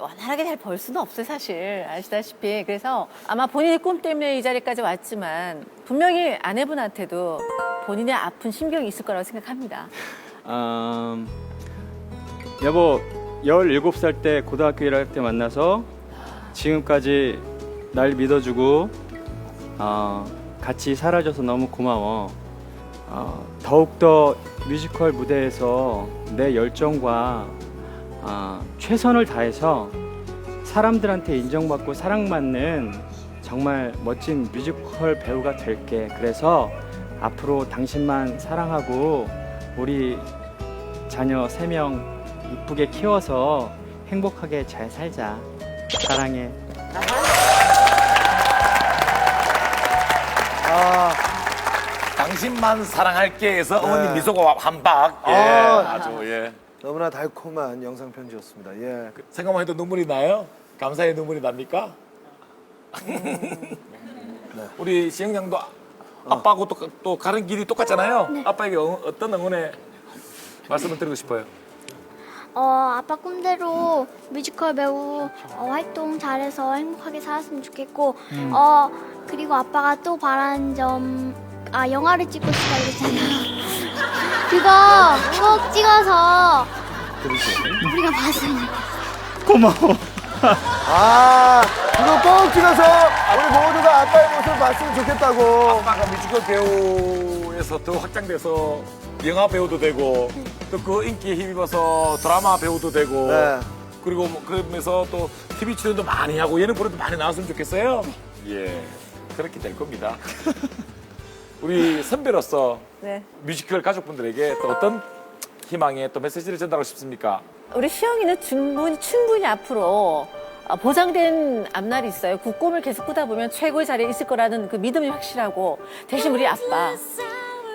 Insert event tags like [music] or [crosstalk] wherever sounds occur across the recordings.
원활하게 잘 벌 수는 없어요, 사실. 아시다시피. 그래서 아마 본인의 꿈 때문에 이 자리까지 왔지만 분명히 아내분한테도 본인의 아픈 심경이 있을 거라고 생각합니다. 음, 여보 17살 때 고등학교 1학년 때 만나서 지금까지 날 믿어주고 어, 같이 살아줘서 너무 고마워 어, 더욱더 뮤지컬 무대에서 내 열정과 어, 최선을 다해서 사람들한테 인정받고 사랑받는 정말 멋진 뮤지컬 배우가 될게 그래서 앞으로 당신만 사랑하고 우리 자녀 세 명 이쁘게 키워서 행복하게 잘 살자. 사랑해. 아, 당신만 사랑할게 해서 네. 어머니 미소가 한박. 예, 아. 아주 예. 너무나 달콤한 영상 편지였습니다. 예. 생각만 해도 눈물이 나요? 감사의 눈물이 납니까? 우리 시영 양도 아빠하고 또, 또 가는 길이 똑같잖아요. 아빠에게 어, 어떤 응원의 말씀을 드리고 싶어요. 어, 아빠 꿈대로 뮤지컬 배우 어, 활동 잘해서 행복하게 살았으면 좋겠고, 어, 그리고 아빠가 또 바라는 점, 아, 영화를 찍고 싶다 그랬잖아요. 그거 꼭 찍어서 우리가 봤으면 좋겠어요. 고마워. 아, 그거 꼭 찍어서 우리 모두가 아빠의 모습을 봤으면 좋겠다고. 아빠가 뮤지컬 배우에서 더 확장돼서 영화 배우도 되고 또 그 인기에 힘입어서 드라마 배우도 되고 네. 그리고 뭐 그러면서 또 TV 출연도 많이 하고 예능 프로도 많이 나왔으면 좋겠어요. 예, 그렇게 될 겁니다. [laughs] 우리 선배로서 네. 뮤지컬 가족분들에게 또 어떤 희망의 또 메시지를 전달하고 싶습니까? 우리 시영이는 충분히, 충분히 앞으로 어, 보장된 앞날이 있어요. 그 꿈을 계속 꾸다 보면 최고의 자리에 있을 거라는 그 믿음이 확실하고 대신 우리 아빠.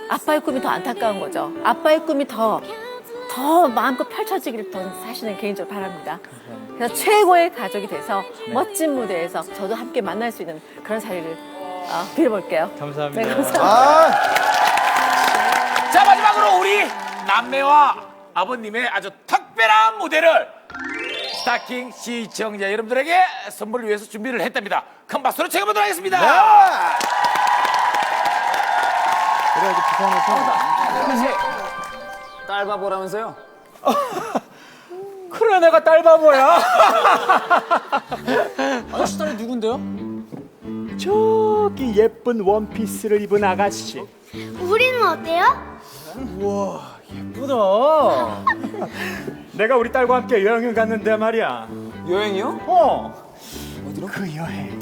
아빠의 꿈이 더 안타까운 거죠. 아빠의 꿈이 더, 더 마음껏 펼쳐지기를 더 사실은 개인적으로 바랍니다. 그래서 최고의 가족이 돼서 멋진 무대에서 저도 함께 만날 수 있는 그런 자리를 어, 빌어볼게요. 감사합니다. 네, 감사합니다. 아, 자 마지막으로 우리 남매와 아버님의 아주 특별한 무대를 스타킹 시청자 여러분들에게 선물을 위해서 준비를 했답니다. 큰 박수로 챙겨보도록 하겠습니다. 네. 그래야지 부산에서. 딸 바보라면서요? [laughs] 그래 내가 딸 바보야. [laughs] 아저씨 딸이 누군데요? 저기 예쁜 원피스를 입은 아가씨. 우리는 어때요? 예쁘다. [laughs] 내가 우리 딸과 함께 여행을 갔는데 말이야. 여행이요? 어. 어디로? 그 여행.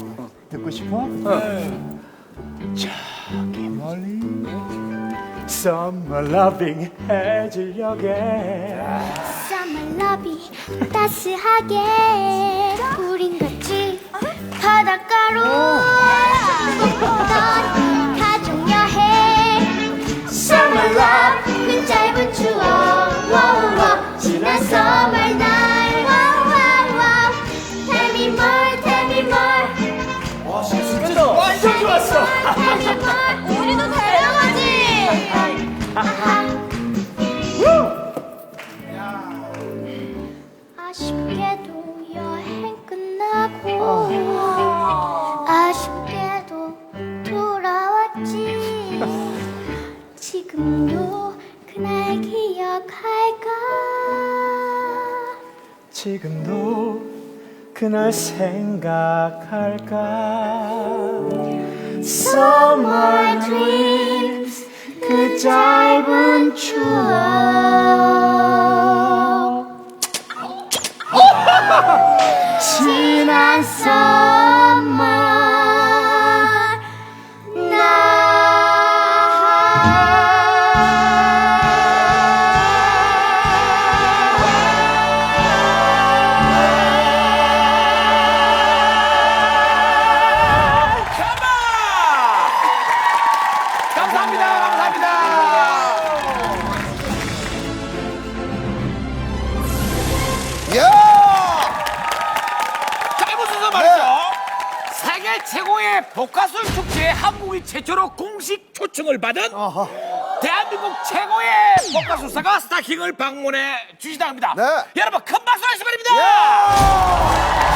듣고 싶어? 저기 멀리 Summer loving 해질녘에 Summer lovey 따스하게 우린 같이 아쉽게도 돌아왔지. 지금도 그날 기억할까? 지금도 그날 생각할까? Summer dreams 그 짧은 추억 [laughs] 지난 가 최고의 복가술 축제에 한국이 최초로 공식 초청을 받은. 대한민국 최고의 복가술사가 스타킹을 방문해 주시다 합니다. 네. 여러분 큰 박수 하시기 바랍니다. 야!